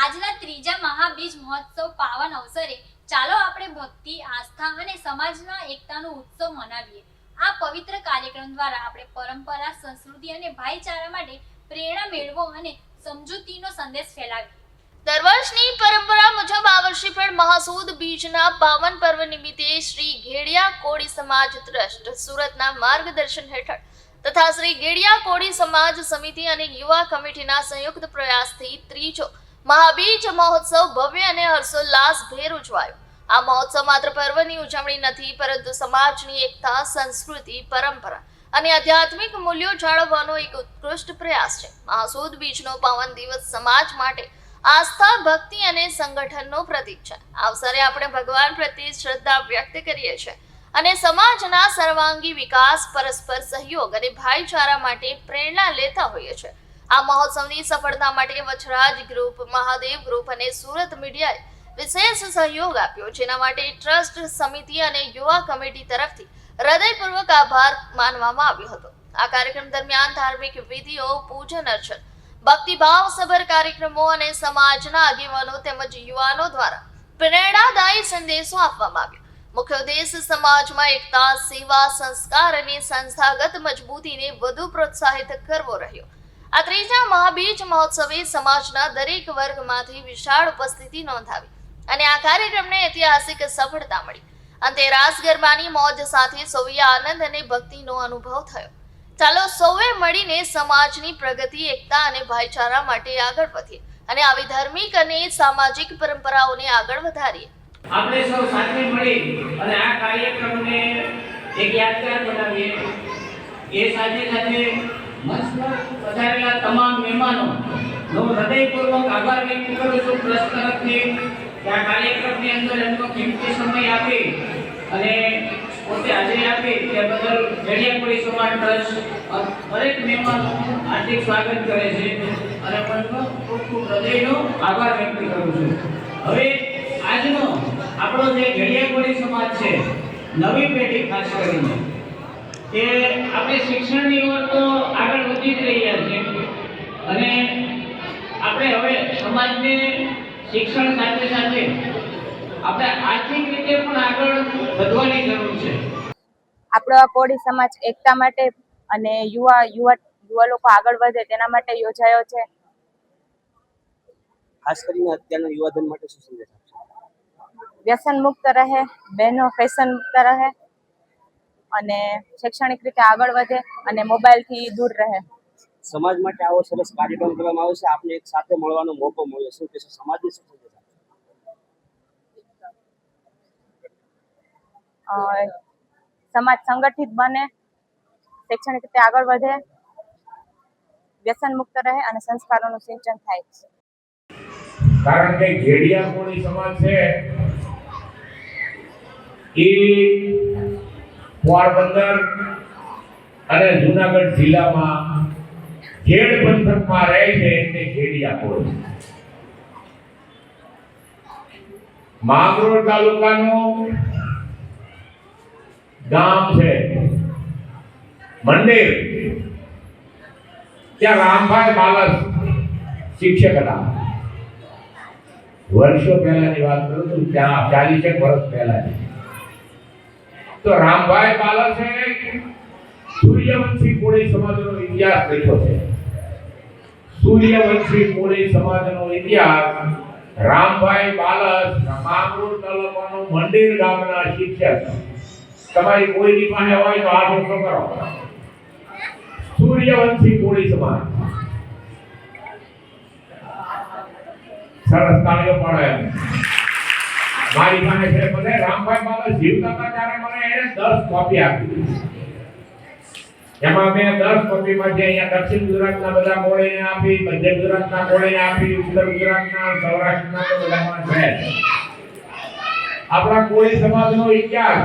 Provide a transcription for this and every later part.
આજના ત્રીજા મહાબીજ મહોત્સવ પાવન અવસરે ચાલો આપણે ભક્તિ, આસ્થા અને સમાજના એકતાનો ઉત્સવ મનાવીએ. આ પવિત્ર કાર્યક્રમ દ્વારા આપણે પરંપરા, સંસ્કૃતિ અને ભાઈચારા માટે પ્રેરણા મેળવો અને સમજૂતીનો સંદેશ ફેલાવીએ. દર વર્ષની પરંપરા મુજબ આ વર્ષે પણ મહાસૂદ બીજના પાવન પર્વ નિમિત્તે શ્રી ઘેડિયા કોળી સમાજ ટ્રસ્ટ સુરતના માર્ગદર્શન હેઠળ તથા શ્રી ઘેડિયા કોળી સમાજ સમિતિ અને યુવા કમિટીના સંયુક્ત પ્રયાસથી ત્રીજો મહાબીજ મહોત્સવ ભવ્ય અને હર્ષોલ્લાસ ભેર ઉજવાયો. આ મહોત્સવ માત્ર પર્વની ઉજવણી નથી, પરંતુ સમાજની એકતા, સંસ્કૃતિ, પરંપરા અને આધ્યાત્મિક મૂલ્યો જાળવવાનો એક ઉત્કૃષ્ટ પ્રયાસ છે. મહાસૂદ બીજનો પાવન દિવસ સમાજ માટે આસ્થા, ભક્તિ અને સંગઠનનો પ્રતીક છે. આ અવસરે આપણે ભગવાન પ્રત્યે શ્રદ્ધા વ્યક્ત કરીએ છીએ અને સમાજના સર્વાંગી વિકાસ, પરસ્પર સહયોગ અને ભાઈચારા માટે પ્રેરણા લેતા હોઈએ છીએ. આ મહોત્સવની સફળતા માટે વછરાજ ગ્રુપ, મહાદેવ ગ્રુપ અને સુરત મીડિયાએ વિશેષ સહયોગ આપ્યો, જેના માટે ટ્રસ્ટ સમિતિ અને યુવા કમિટી તરફથી હૃદયપૂર્વક આભાર માનવામાં આવ્યો હતો. આ કાર્યક્રમ દરમિયાન ધાર્મિક વિધિઓ, પૂજન અર્ચન, ભક્તિભાવ સભર કાર્યક્રમો અને સમાજના આગેવાનો તેમજ યુવાનો દ્વારા પ્રેરણાદાયી સંદેશો આપવામાં આવ્યો. મુખ્ય ઉદ્દેશ સમાજમાં એકતા, સેવા, સંસ્કાર અને સંસ્થાગત મજબૂતીને વધુ પ્રોત્સાહિત કરવો રહ્યો. આ ત્રીજા મહાબીજ મહોત્સવે સમાજના દરેક વર્ગમાંથી વિશાળ ઉપસ્થિતિ નોંધાવી અને આ કાર્યક્રમને ઐતિહાસિક સફળતા મળી. અંતે રાસ ગરબાની મોજ સાથે સૌએ આનંદ અને ભક્તિનો અનુભવ થયો. ચાલો સૌએ મળીને સમાજની પ્રગતિ, એકતા અને ભાઈચારા માટે આગળ વધીએ અને આવી ધાર્મિક અને સામાજિક પરંપરાઓને આગળ વધારીએ. આપણે સૌ સાથે મળી અને આ કાર્યક્રમને એક યાદગાર બનાવીએ. એ સાથે સાથે મંચ પર પધારેલા તમામ મહેમાનો નો હૃદયપૂર્વક આભાર વ્યક્ત કરું છું. ટ્રસ્ટ તરફથી કે આ કાર્યક્રમની અંદર એમનો કિંમતી સમય આપે અને પોતે હાજરી આપે તે બદલ ઘડિયાપુરી સમાજ ટ્રસ્ટ દરેક મહેમાનોનું હાર્દિક સ્વાગત કરે છે. અને પણ ખૂબ ખૂબ હૃદયનો આભાર વ્યક્ત કરું છું. હવે આજનો આપણો જે ઘડિયાળોળી સમાજ છે, નવી પેઢી ખાસ કરીને, કે આપણે શિક્ષણની ઓર તો શિક્ષણ સાથે સાથે આપણે આર્થિક રીતે પણ આગળ વધવાની જરૂર છે. આપણો આ કોળી સમાજ એકતા માટે અને યુવા યુવા યુવા લોકો આગળ વધે તેના માટે યોજાયો છે. ખાસ કરીને અત્યારના યુવાધન માટે શું સંદેશ આપશો? વ્યસન મુક્ત રહે બહેનો ફેશન મુક્ત રહે અને શૈક્ષણિક રીતે આગળ વધે અને મોબાઈલથી દૂર રહે. સમાજ માટે આવો સરસ કાર્યક્રમ કરવામાં આવે છે. આપને એક સાથે મળવાનો મોકો મળ્યો. શું કહેશો? સમાજને શું સમાજ સંગઠિત બને શૈક્ષણિક રીતે આગળ વધે વ્યસન મુક્ત રહે અને સંસ્કારોનું સિંચન થાય છે. કારણ કે ઘેડિયા કોળી સમાજ છે એ પોરબંદર અને જુનાગઢ જિલ્લામાં ઘેડ પંથકમાં રહે છે એટલે ઘેડિયા કોળી માંગરોળ તાલુકાનું ગામ છે. મંદિર ત્યાં રામભાઈ બાલસ શિક્ષક હતા. વર્ષો પહેલાની વાત કરું છું, ત્યાં ચાલીસેક વર્ષ પહેલાની તો રામભાઈ બાલસે સૂર્યવંશી કોળી સમાજનો ઇતિહાસ લખ્યો છે. સૂર્યવંશી કોળી સમાજનો ઇતિહાસ, રામભાઈ બાલસ માંગરોળ તાલુકાનું મંદિર ગામના શિક્ષક. તમારી કોઈની પાસે હોય તો હાથ ઊંચો કરો. સૂર્યવંશી કોળી સમાજ. સરસ તાળીઓ પડે મારી પાસે છે મને રામભાઈ બાલસ જીવતા હતા ત્યારે મને એને દસ કોપી આપી એમાં મેં 10 કોપીમાંથી અહીંયા દક્ષિણ ગુજરાતના બધા મોડે આપી, મધ્ય ગુજરાતના મોડે આપી, ઉત્તર ગુજરાતના, સૌરાષ્ટ્રના બધામાં છે. આપણા કોળી સમાજનો ઇતિહાસ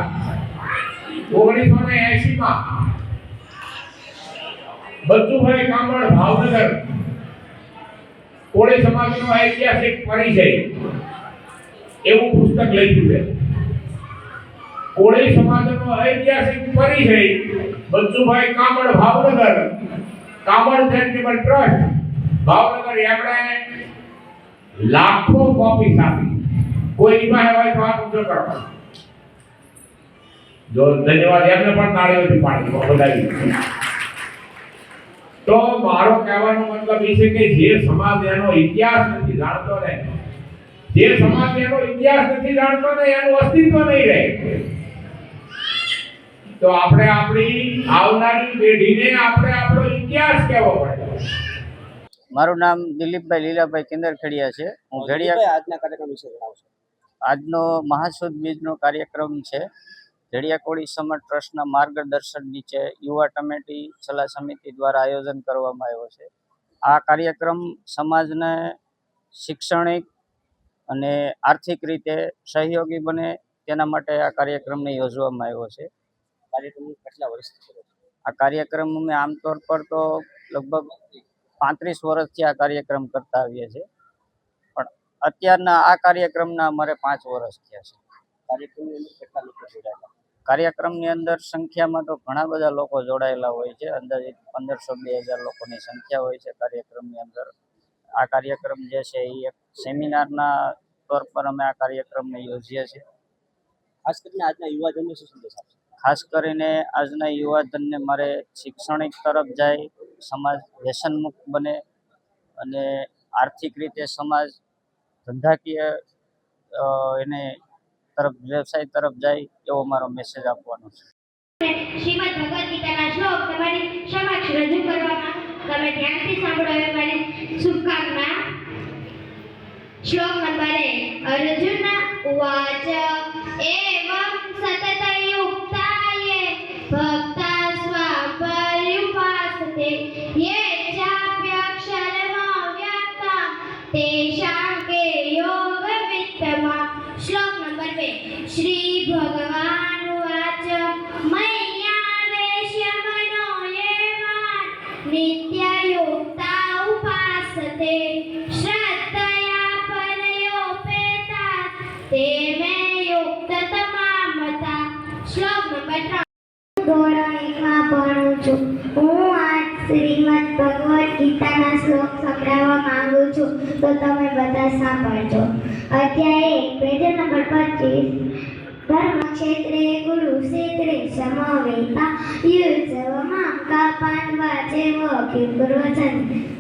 ઓગણીસો ને એસી માં બચુભાઈ કામળ ભાવનગર કોળી સમાજનો ઐતિહાસિક પરિચય એવું પુસ્તક લખ્યું છે. કોળી સમાજનો ઐતિહાસિક પરિચય, બચ્ચુભાઈ કામળ ભાવનગર. કામળ ચેરિટેબલ ટ્રસ્ટ ભાવનગર એમણે લાખો કોપી આપી કોઈ પાસે હોય તો હાથ ઊંચો કરો. જો ધન્યવાદ, એમને પણ તાળીઓથી પાડી વધાવી તો મારો કહેવાનો મતલબ એ છે કે જે સમાજ એનો ઇતિહાસ નથી, જાણતો ને જે સમાજ એનો ઇતિહાસ નથી, જાણતો ને એનું અસ્તિત્વ નહીં રહે. તો આપણે આપણી આવનારી પેઢીને આપણે આપણો ઇતિહાસ કહેવો પડે. મારું નામ દિલીપભાઈ લીલાભાઈ કિંદરખેડિયા છે. હું ઘડિયા આજના કાર્યક્રમ વિશે જણાવશો આજનો મહાસુદ બીજનો કાર્યક્રમ છે. ઘડિયાકોળી સમાજ ટ્રસ્ટના માર્ગદર્શન નીચે યુવા કમિટી સલાહ સમિતિ દ્વારા આયોજન કરવામાં આવ્યો છે. આ કાર્યક્રમ સમાજને શૈક્ષણિક અને આર્થિક રીતે સહયોગી બને તેના માટે આ કાર્યક્રમને યોજવામાં આવ્યો છે. કાર્યક્રમ કેટલા વર્ષથી કરો આ કાર્યક્રમ અમે આમતોર પર તો લગભગ પાંત્રીસ વર્ષથી આ કાર્યક્રમ કરતા આવીએ છીએ. પણ અત્યારના આ કાર્યક્રમના અમારે પાંચ વર્ષ થયા છે. કાર્યક્રમની અંદર કેટલા લોકો જોડાયેલા? કાર્યક્રમની અંદર સંખ્યામાં તો ઘણા બધા લોકો જોડાયેલા હોય છે. અંદાજે પંદરસો બે હજાર લોકોની સંખ્યા હોય છે કાર્યક્રમની અંદર. આ કાર્યક્રમ જે છે એ એક સેમિનારના તોર પર અમે આ કાર્યક્રમને યોજીએ છીએ. ખાસ કરીને આજના યુવાજનને શું સંદેશ આપશો? ખાસ કરીને આજના યુવાધનને મારે શૈક્ષણિક તરફ જાય, સમાજ વ્યસનમુક્ત બને અને આર્થિક રીતે સમાજ ધંધાકીય એને તરફ, વ્યવસાય તરફ જાય એવો મારો મેસેજ આપવાનો છે. શ્લોક એ નંબર અર્જુન ઉવાચ એવં કે યોગવિત્તમા શ્લોક નંબર બે. શ્રી ભગવાન ઉવાચ મય્યાવેશ્ય મનો યે માં નિત્યયુક્તા ઉપાસતે, શ્રદ્ધયા પરયોપેતા તે મે યુક્તતમા મતા શ્લોક નંબર ત્રણ ધોરણ એકમાં ભણું છું હું આજ શ્રીમદ ભગવદ્ ગીતાના શ્લોક સંભળાવવા માંગુ છું, તો તમે બધા સાંભળજો. અધ્યાય એક, પેજ નંબર પચીસ. ધર્મ ક્ષેત્રે ગુરુ ક્ષેત્રે સમવેતા યુત્સવમાં કા પાંડવા ચેવ કિંકુર્વચન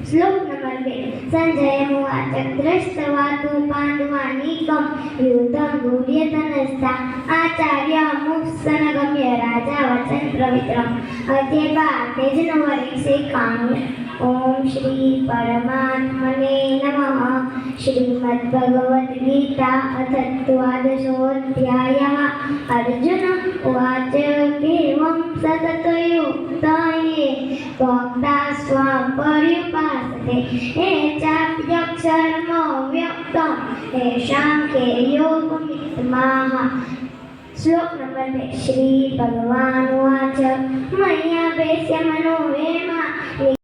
શ્લોક નંબર બે, સંજય મુવાચ દ્રષ્ટવા તુ પાંડવાનીકમ યુદ્ધમ ગુર્યતનસ્થા આચાર્ય મુક્સન ગમ્ય રાજા વચન પ્રવિત્રમ. અધ્યાય બાર, પેજ નંબર એકસો એકાણું. ઓમ શ્રી પરમાત્મને નમઃ શ્રીમદ્ભગવદ્ગીતા અથ દ્વાદશોऽध्यायः અર્જુન ઉવાચ કેવં સતતયુક્તયે ભોક્તા સ્વામ પર્યુપાસતે એ ચાપ્યક્ષર્મ વ્યક્તમ એષાં કે યોગમિત્માહ શ્લોક નંબર બે શ્રી ભગવાન ઉવાચ મયા વેશ્ય મનો વેમા